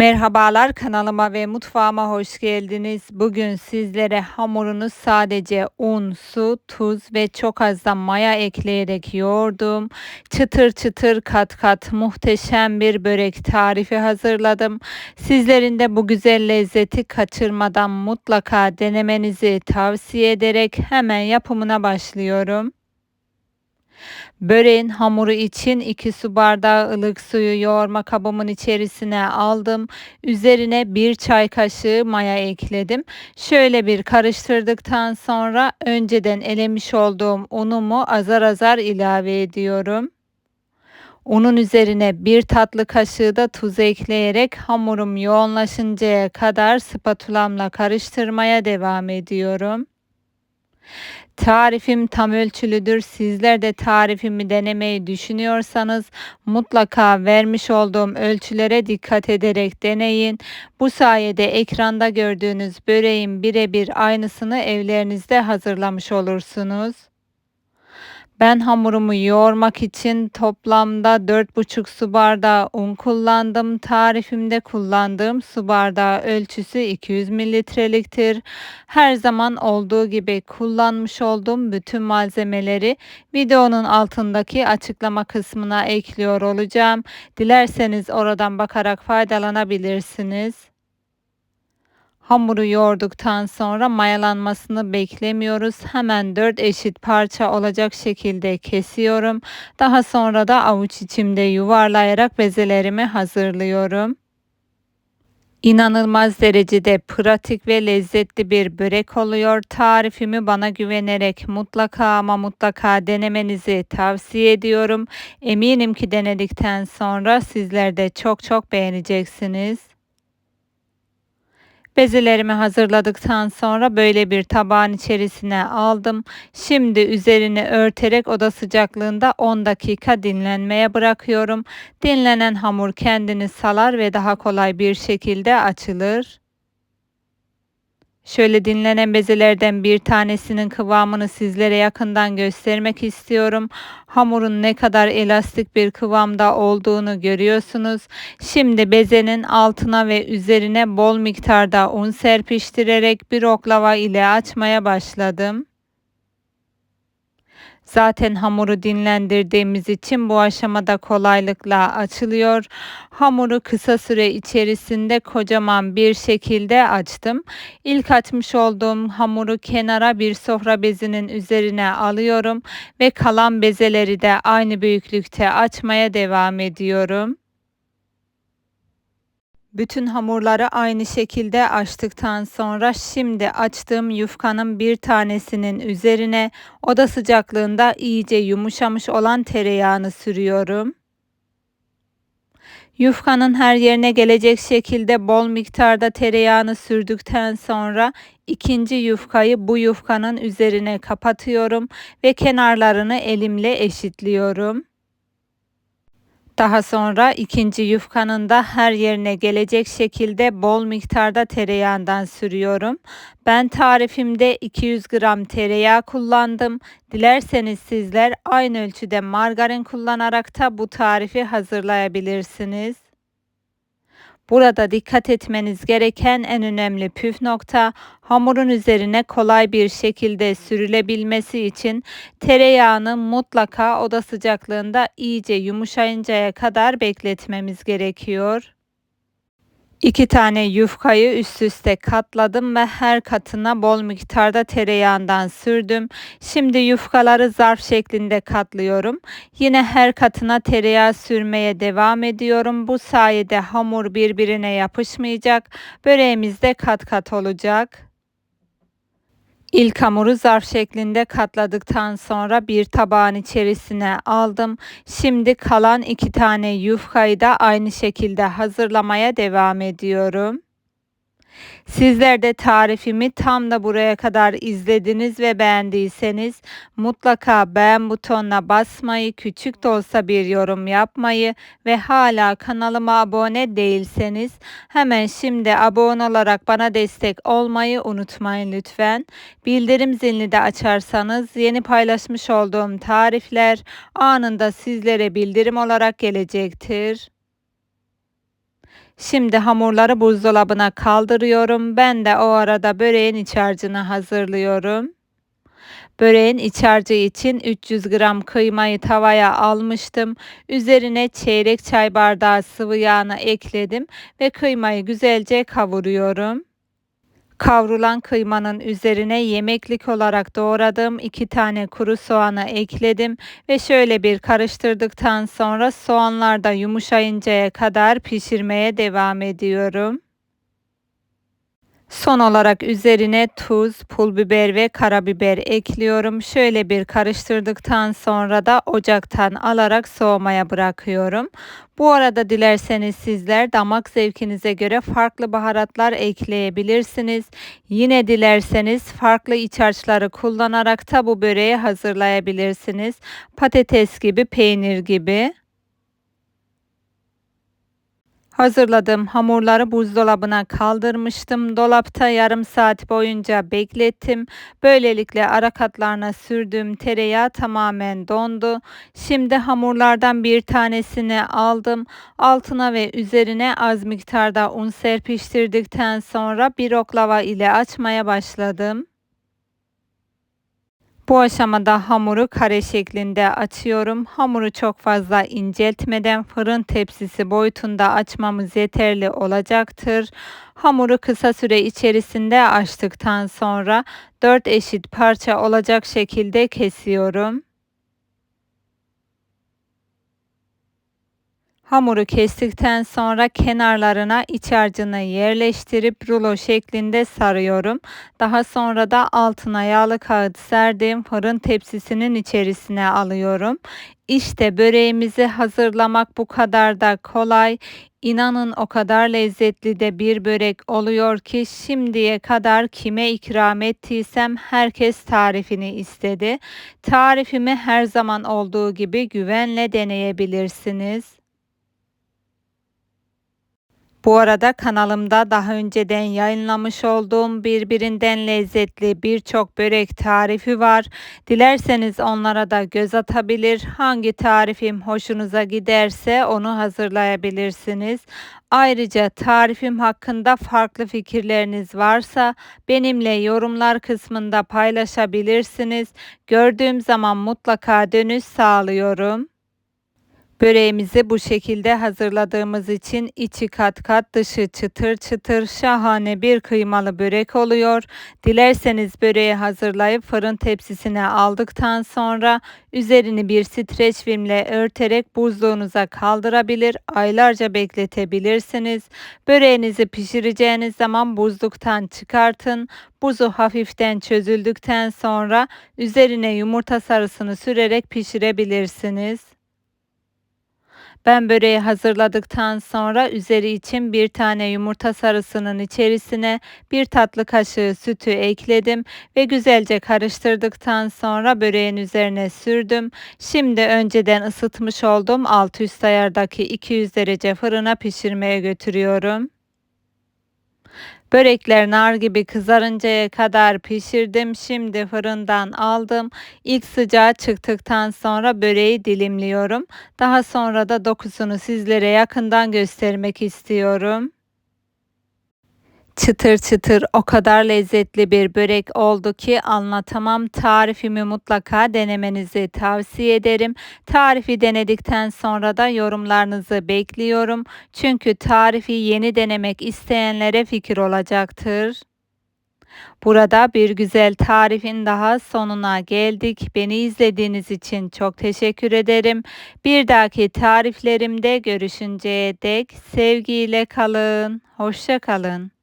Merhabalar kanalıma ve mutfağıma hoş geldiniz. Bugün sizlere hamurunu sadece un, su, tuz ve çok az da maya ekleyerek yoğurdum. Çıtır çıtır kat kat muhteşem bir börek tarifi hazırladım. Sizlerin de bu güzel lezzeti kaçırmadan mutlaka denemenizi tavsiye ederek hemen yapımına başlıyorum. Böreğin hamuru için 2 su bardağı ılık suyu yoğurma kabımın içerisine aldım. Üzerine 1 çay kaşığı maya ekledim. Şöyle bir karıştırdıktan sonra önceden elemiş olduğum unumu azar azar ilave ediyorum. Unun üzerine bir tatlı kaşığı da tuz ekleyerek hamurum yoğunlaşıncaya kadar spatulamla karıştırmaya devam ediyorum. Tarifim tam ölçülüdür. Sizler de tarifimi denemeyi düşünüyorsanız mutlaka vermiş olduğum ölçülere dikkat ederek deneyin. Bu sayede ekranda gördüğünüz böreğin birebir aynısını evlerinizde hazırlamış olursunuz. Ben hamurumu yoğurmak için toplamda 4,5 su bardağı un kullandım. Tarifimde kullandığım su bardağı ölçüsü 200 mililitreliktir. Her zaman olduğu gibi kullanmış olduğum bütün malzemeleri videonun altındaki açıklama kısmına ekliyor olacağım. Dilerseniz oradan bakarak faydalanabilirsiniz. Hamuru yoğurduktan sonra mayalanmasını beklemiyoruz. Hemen 4 eşit parça olacak şekilde kesiyorum. Daha sonra da avuç içimde yuvarlayarak bezelerimi hazırlıyorum. İnanılmaz derecede pratik ve lezzetli bir börek oluyor. Tarifimi bana güvenerek mutlaka ama mutlaka denemenizi tavsiye ediyorum. Eminim ki denedikten sonra sizler de çok çok beğeneceksiniz. Bezelerimi hazırladıktan sonra böyle bir tabağın içerisine aldım. Şimdi üzerini örterek oda sıcaklığında 10 dakika dinlenmeye bırakıyorum. Dinlenen hamur kendini salar ve daha kolay bir şekilde açılır. Şöyle dinlenen bezelerden bir tanesinin kıvamını sizlere yakından göstermek istiyorum. Hamurun ne kadar elastik bir kıvamda olduğunu görüyorsunuz. Şimdi bezenin altına ve üzerine bol miktarda un serpiştirerek bir oklava ile açmaya başladım. Zaten hamuru dinlendirdiğimiz için bu aşamada kolaylıkla açılıyor. Hamuru kısa süre içerisinde kocaman bir şekilde açtım. İlk açmış olduğum hamuru kenara bir sofra bezinin üzerine alıyorum ve kalan bezeleri de aynı büyüklükte açmaya devam ediyorum. Bütün hamurları aynı şekilde açtıktan sonra şimdi açtığım yufkanın bir tanesinin üzerine oda sıcaklığında iyice yumuşamış olan tereyağını sürüyorum. Yufkanın her yerine gelecek şekilde bol miktarda tereyağını sürdükten sonra ikinci yufkayı bu yufkanın üzerine kapatıyorum ve kenarlarını elimle eşitliyorum. Daha sonra ikinci yufkanın da her yerine gelecek şekilde bol miktarda tereyağından sürüyorum. Ben tarifimde 200 gram tereyağı kullandım. Dilerseniz sizler aynı ölçüde margarin kullanarak da bu tarifi hazırlayabilirsiniz. Burada dikkat etmeniz gereken en önemli püf nokta hamurun üzerine kolay bir şekilde sürülebilmesi için tereyağını mutlaka oda sıcaklığında iyice yumuşayıncaya kadar bekletmemiz gerekiyor. İki tane yufkayı üst üste katladım ve her katına bol miktarda tereyağından sürdüm. Şimdi yufkaları zarf şeklinde katlıyorum. Yine her katına tereyağı sürmeye devam ediyorum. Bu sayede hamur birbirine yapışmayacak. Böreğimiz de kat kat olacak. İlk hamuru zarf şeklinde katladıktan sonra bir tabağın içerisine aldım. Şimdi kalan iki tane yufkayı da aynı şekilde hazırlamaya devam ediyorum. Sizler de tarifimi tam da buraya kadar izlediniz ve beğendiyseniz mutlaka beğen butonuna basmayı, küçük de olsa bir yorum yapmayı ve hala kanalıma abone değilseniz hemen şimdi abone olarak bana destek olmayı unutmayın lütfen. Bildirim zilini de açarsanız yeni paylaşmış olduğum tarifler anında sizlere bildirim olarak gelecektir. Şimdi hamurları buzdolabına kaldırıyorum. Ben de o arada böreğin iç harcını hazırlıyorum. Böreğin iç harcı için 300 gram kıymayı tavaya almıştım. Üzerine çeyrek çay bardağı sıvı yağını ekledim ve kıymayı güzelce kavuruyorum. Kavrulan kıymanın üzerine yemeklik olarak doğradığım iki tane kuru soğanı ekledim ve şöyle bir karıştırdıktan sonra soğanlar da yumuşayıncaya kadar pişirmeye devam ediyorum. Son olarak üzerine tuz, pul biber ve karabiber ekliyorum. Şöyle bir karıştırdıktan sonra da ocaktan alarak soğumaya bırakıyorum. Bu arada dilerseniz sizler damak zevkinize göre farklı baharatlar ekleyebilirsiniz. Yine dilerseniz farklı iç harçları kullanarak da bu böreği hazırlayabilirsiniz. Patates gibi, peynir gibi. Hazırladığım hamurları buzdolabına kaldırmıştım. Dolapta yarım saat boyunca beklettim. Böylelikle ara katlarına sürdüğüm tereyağı tamamen dondu. Şimdi hamurlardan bir tanesini aldım. Altına ve üzerine az miktarda un serpiştirdikten sonra bir oklava ile açmaya başladım. Bu aşamada hamuru kare şeklinde açıyorum. Hamuru çok fazla inceltmeden fırın tepsisi boyutunda açmamız yeterli olacaktır. Hamuru kısa süre içerisinde açtıktan sonra 4 eşit parça olacak şekilde kesiyorum. Hamuru kestikten sonra kenarlarına iç harcını yerleştirip rulo şeklinde sarıyorum. Daha sonra da altına yağlı kağıt serdiğim fırın tepsisinin içerisine alıyorum. İşte böreğimizi hazırlamak bu kadar da kolay. İnanın o kadar lezzetli de bir börek oluyor ki şimdiye kadar kime ikram ettiysem herkes tarifini istedi. Tarifimi her zaman olduğu gibi güvenle deneyebilirsiniz. Bu arada kanalımda daha önceden yayınlamış olduğum birbirinden lezzetli birçok börek tarifi var. Dilerseniz onlara da göz atabilir. Hangi tarifim hoşunuza giderse onu hazırlayabilirsiniz. Ayrıca tarifim hakkında farklı fikirleriniz varsa benimle yorumlar kısmında paylaşabilirsiniz. Gördüğüm zaman mutlaka dönüş sağlıyorum. Böreğimizi bu şekilde hazırladığımız için içi kat kat dışı çıtır çıtır şahane bir kıymalı börek oluyor. Dilerseniz böreği hazırlayıp fırın tepsisine aldıktan sonra üzerini bir streç filmle örterek buzluğunuza kaldırabilir, aylarca bekletebilirsiniz. Böreğinizi pişireceğiniz zaman buzluktan çıkartın. Buzu hafiften çözüldükten sonra üzerine yumurta sarısını sürerek pişirebilirsiniz. Ben böreği hazırladıktan sonra üzeri için bir tane yumurta sarısının içerisine bir tatlı kaşığı sütü ekledim ve güzelce karıştırdıktan sonra böreğin üzerine sürdüm. Şimdi önceden ısıtmış olduğum alt üst ayardaki 200 derece fırına pişirmeye götürüyorum. Börekler nar gibi kızarıncaya kadar pişirdim. Şimdi fırından aldım. İlk sıcağı çıktıktan sonra böreği dilimliyorum. Daha sonra da dokusunu sizlere yakından göstermek istiyorum. Çıtır çıtır o kadar lezzetli bir börek oldu ki anlatamam. Tarifimi mutlaka denemenizi tavsiye ederim. Tarifi denedikten sonra da yorumlarınızı bekliyorum. Çünkü tarifi yeni denemek isteyenlere fikir olacaktır. Burada bir güzel tarifin daha sonuna geldik. Beni izlediğiniz için çok teşekkür ederim. Bir dahaki tariflerimde görüşünceye dek sevgiyle kalın. Hoşça kalın.